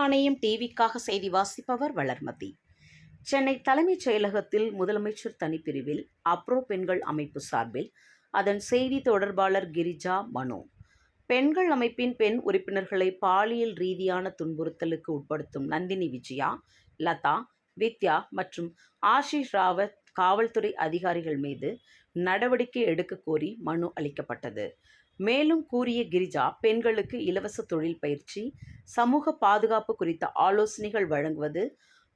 நாணயம் டிவிக்காக செய்தி வாசிப்பவர் வளர்மதி. சென்னை தலைமைச் செயலகத்தில் முதலமைச்சர் தனிப்பிரிவில் அப்ரோ பெண்கள் அமைப்பு சார்பில் அதன் செய்தி தொடர்பாளர் கிரிஜா மனோ. பெண்கள் அமைப்பின் பெண் உறுப்பினர்களை பாலியல் ரீதியான துன்புறுத்தலுக்கு உட்படுத்தும் நந்தினி விஜயா லதா வித்யா மற்றும் ஆஷிஷ் ராவத் காவல்துறை அதிகாரிகள் மீது நடவடிக்கை எடுக்க கோரி மனு அளிக்கப்பட்டது. மேலும் கூறிய கிரிஜா பெண்களுக்கு இலவச தொழில் பயிற்சி சமூக பாதுகாப்பு குறித்த ஆலோசனைகள் வழங்குவது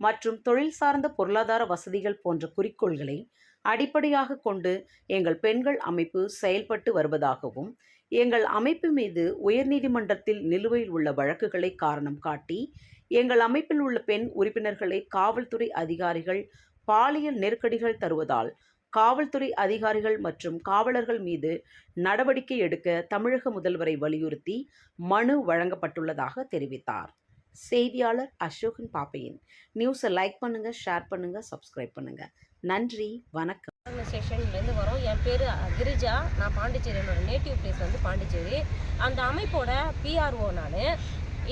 மற்றும் தொழில் சார்ந்த பொருளாதார வசதிகள் போன்ற குறிக்கோள்களை அடிப்படையாக கொண்டு எங்கள் பெண்கள் அமைப்பு செயல்பட்டு வருவதாகவும் எங்கள் அமைப்பு மீது உயர்நீதிமன்றத்தில் நிலுவையில் உள்ள வழக்குகளை காரணம் காட்டி எங்கள் அமைப்பில் உள்ள பெண் உறுப்பினர்களை காவல்துறை அதிகாரிகள் பாலியல் நெருக்கடிகள் தருவதால் காவல்துறை அதிகாரிகள் மற்றும் காவலர்கள் மீது நடவடிக்கை எடுக்க தமிழக முதல்வரை வலியுறுத்தி மனு வழங்கப்பட்டுள்ளதாக தெரிவித்தார். செய்தியாளர் அசோகன் பாப்பையின். நியூஸை லைக் பண்ணுங்க ஷேர் பண்ணுங்க சப்ஸ்கிரைப் பண்ணுங்க. நன்றி வணக்கம். ஸ்டேஷன்லேருந்து வரோம். என் பேர் கிரிஜா. நான் பாண்டிச்சேரி என்னோட நேட்டிவ் பிளேஸ் வந்து பாண்டிச்சேரி. அந்த அமைப்போட பிஆர்ஓ நான்.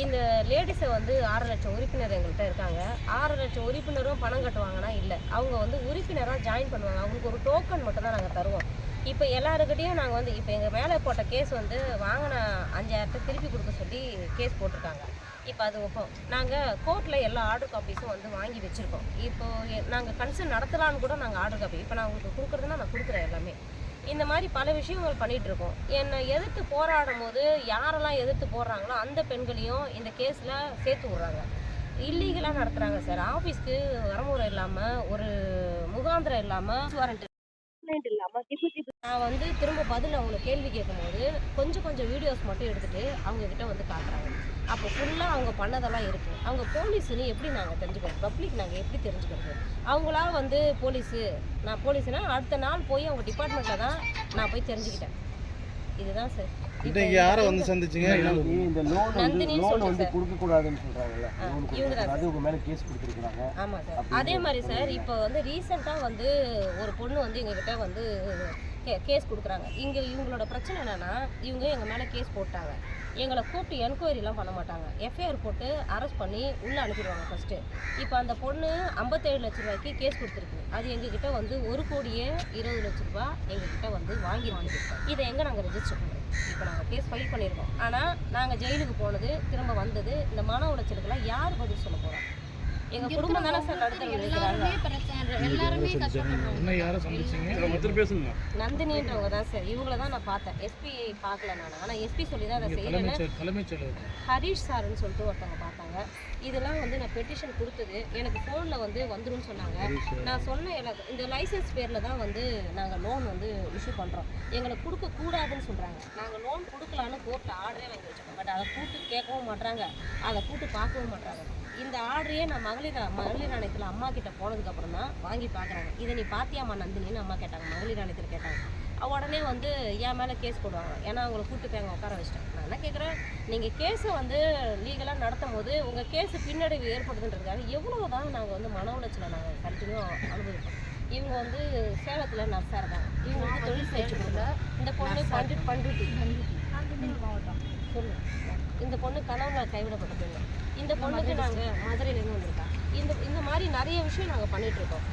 இந்த லேடிஸை வந்து ஆறு லட்சம் உறுப்பினர் எங்கள்கிட்ட இருக்காங்க. ஆறு லட்சம் உறுப்பினரும் பணம் கட்டுவாங்கன்னா இல்லை. அவங்க வந்து உறுப்பினராக ஜாயின் பண்ணுவாங்க. அவங்களுக்கு ஒரு டோக்கன் மட்டும் தான் நாங்கள் தருவோம். இப்போ எல்லாருக்கிட்டையும் நாங்கள் வந்து இப்போ எங்கள் மேலே போட்ட கேஸ் வந்து வாங்கின அஞ்சாயிரத்தை திருப்பி கொடுக்க சொல்லி கேஸ் போட்டிருக்காங்க. இப்போ அது இப்போ நாங்கள் கோர்ட்டில் எல்லா ஆர்டர் காப்பீஸும் வந்து வாங்கி வச்சுருக்கோம். இப்போ நாங்கள் கன்சர்ன் நடத்தலான்னு கூட நாங்கள் ஆர்டர் காப்பி இப்போ நான் உங்களுக்கு கொடுக்குறதுனா நான் கொடுக்குறேன் எல்லாமே. இந்த மாதிரி பல விஷயங்கள் பண்ணிகிட்டு இருக்கோம் என்னை எதிர்த்து போராடும் போது யாரெல்லாம் எதிர்த்து போடுறாங்களோ அந்த பெண்களையும் இந்த கேஸில் சேர்த்து விட்றாங்க. இல்லீகலாக நடத்துகிறாங்க சார். ஆஃபீஸ்க்கு வரமுறை இல்லாமல் ஒரு முகாந்திரம் இல்லாமல் வாரண்ட் கம்ப்ளைண்ட் இல்லாமல் திப்பு திப்பு நான் வந்து திரும்ப பதில் அவங்கள கேள்வி கேட்கும்போது கொஞ்சம் கொஞ்சம் வீடியோஸ் மட்டும் எடுத்துகிட்டு அவங்க கிட்ட வந்து காட்டுறாங்க. அப்போ ஃபுல்லாக அவங்க பண்ணதெல்லாம் இருக்குது அவங்க போலீஸுன்னு எப்படி நாங்கள் தெரிஞ்சுக்கிறோம் பப்ளிக் நாங்கள் எப்படி தெரிஞ்சுக்கிறது? அவங்களா வந்து போலீஸு நான் போலீஸுனா அடுத்த நாள் போய் அவங்க டிபார்ட்மெண்ட்டில் தான் நான் போய் தெரிஞ்சுக்கிட்டேன். இதுதான் சார். இன்னைக்கு யாரை வந்து சந்திச்சீங்க? இந்த லோன் வந்து நந்தினின்னு லோன் சொல்றேன் வந்து சார். கொடுக்க கூடாதுன்னு சொல்றாங்கல்ல. ஆ, லோன் இவங்க தான் அது உங்க மேல கேஸ் கொடுத்துருக்காங்க ஆமாம் சார். அதே மாதிரி சார் இப்போ வந்து ரீசெண்டாக வந்து ஒரு பொண்ணு வந்து எங்ககிட்ட வந்து கே கேஸ் கொடுக்குறாங்க. இங்கே இவங்களோட பிரச்சனை என்னென்னா இவங்க எங்கள் மேலே கேஸ் போட்டாங்க. எங்களை கூப்பிட்டு என்கொயரிலாம் பண்ண மாட்டாங்க. எஃப்ஐஆர் போட்டு அரெஸ்ட் பண்ணி உள்ளே அனுப்பிடுவாங்க ஃபஸ்ட்டு இப்போ அந்த பொண்ணு ஐம்பத்தேழு லட்ச ரூபாய்க்கு கேஸ் கொடுத்துருக்கு. அது எங்ககிட்ட வந்து ஒரு கோடியே இருபது லட்ச ரூபா எங்ககிட்ட வந்து வாங்கிருக்கு இதை எங்கே நாங்கள் ரெஜிஸ்டர் பண்ணுறோம் இப்போ நாங்கள் கேஸ் ஃபைல் பண்ணியிருக்கோம். ஆனால் நாங்கள் ஜெயிலுக்கு போனது திரும்ப வந்தது இந்த மன உளைச்சலுக்கெல்லாம் யார் பதில் சொல்ல போகிறோம் எங்கள் குடும்பம் தானே சார் இருக்கிறாங்க? சந்திச்சீங்க? நந்தினின்றவங்க தான் சார். இவங்கள தான் நான் பார்த்தேன். எஸ்பி பார்க்கல நான். ஆனால் எஸ்பி சொல்லி தான் அதை செயலர் ஹரீஷ் சார்னு சொல்லிட்டு ஒருத்தவங்க பார்த்தாங்க. இதெல்லாம் வந்து நான் பெட்டிஷன் கொடுத்தது. எனக்கு ஃபோனில் வந்து வந்துரும்னு சொன்னாங்க. நான் சொன்ன எனக்கு இந்த லைசன்ஸ் பேரில் தான் வந்து நாங்கள் லோன் வந்து இஷ்யூ பண்ணுறோம் எங்களுக்கு கொடுக்கக்கூடாதுன்னு சொல்கிறாங்க நாங்கள் லோன் கொடுக்கலான்னு கோர்ட்டில் ஆர்டரே வாங்கி வச்சிருக்கோம். பட் அதை கூட்டு கேட்கவும் மாட்றாங்க. அதை கூட்டு பார்க்கவும் மாட்றாங்க. இந்த ஆர்டரையே நான் மகளிர் மகளிர் ஆணையத்தில் அம்மா கிட்ட போனதுக்கப்புறம் தான் வாங்கி பார்க்குறாங்க இதை நீ பாத்தியாம்மா நந்தினின்னு அம்மா கேட்டாங்க. மகளிர் ஆணையத்தில் கேட்டாங்க. அவ உடனே வந்து என் மேலே கேஸ் போடுவாங்க. ஏன்னா அவங்கள கூட்டு போய் அங்கே உட்கார வச்சிட்டேன். நான் என்ன கேட்குறேன் நீங்கள் கேஸை வந்து லீகலாக நடத்தும் போது உங்கள் கேஸு பின்னடைவு ஏற்படுதுன்றதுக்காக எவ்வளோ தான் நாங்கள் வந்து மன உளைச்சலை நாங்கள் கண்டினியூ அனுபவிப்போம். இவங்க வந்து சேலத்தில் நர்ஸாக இருக்காங்க. இவங்க வந்து தொழில் பயிற்சி இந்த பொண்ணு பண்டி பண்ருட்டி சொல்லு இந்த பொண்ணு கணவனால் கைவிடப்பட்ட பொண்ணு இந்த பொண்ணுக்கு நாங்கள் மதுரையிலேருந்து வந்திருக்கோம் இந்த இந்த மாதிரி நிறைய விஷயம் நாங்கள் பண்ணிகிட்ருக்கோம்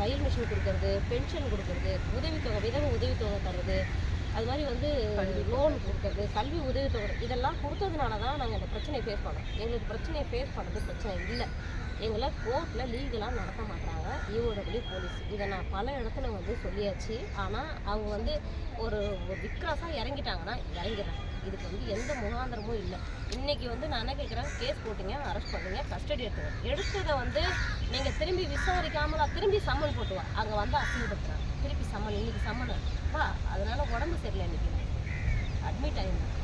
தையல் மிஷின் கொடுக்கறது பென்ஷன் கொடுக்கறது உதவித்தொகை விதவை உதவித்தொகை தர்றது அது மாதிரி வந்து லோன் கொடுக்கறது கல்வி உதவித்தொகை இதெல்லாம் கொடுத்ததுனால தான் நாங்கள் இந்த பிரச்சனையை ஃபேஸ் பண்ணோம். எங்களுக்கு பிரச்சனையை ஃபேஸ் பண்ணுறது பிரச்சனை இல்லை. எங்களை கோர்ட்டில் லீகலாக நடத்த மாட்டாங்க. ஈஓடபிள்யூ போலீஸ் இதை நான் பல இடத்துல வந்து சொல்லியாச்சு. ஆனால் அவங்க வந்து ஒரு விக்ராஸாக இறங்கிட்டாங்கன்னா இறங்கிறாங்க இதுக்கு வந்து எந்த முகாந்திரமும் இல்லை. இன்றைக்கி வந்து நான் என்ன கேட்குறேன்? கேஸ் போட்டீங்க அரெஸ்ட் பண்ணுங்க கஸ்டடி எடுத்துங்க. எடுத்ததை வந்து நீங்கள் திரும்பி விசாரிக்காமலா திரும்பி சம்மன் போட்டுவா. அங்கே வந்து அசிங்கப்படுத்துகிறாங்க திருப்பி சம்மன் இன்றைக்கி சம்மன் வா அதனால் உடம்பு சரியில்லை இன்றைக்கி அட்மிட் ஆகிருந்தேன்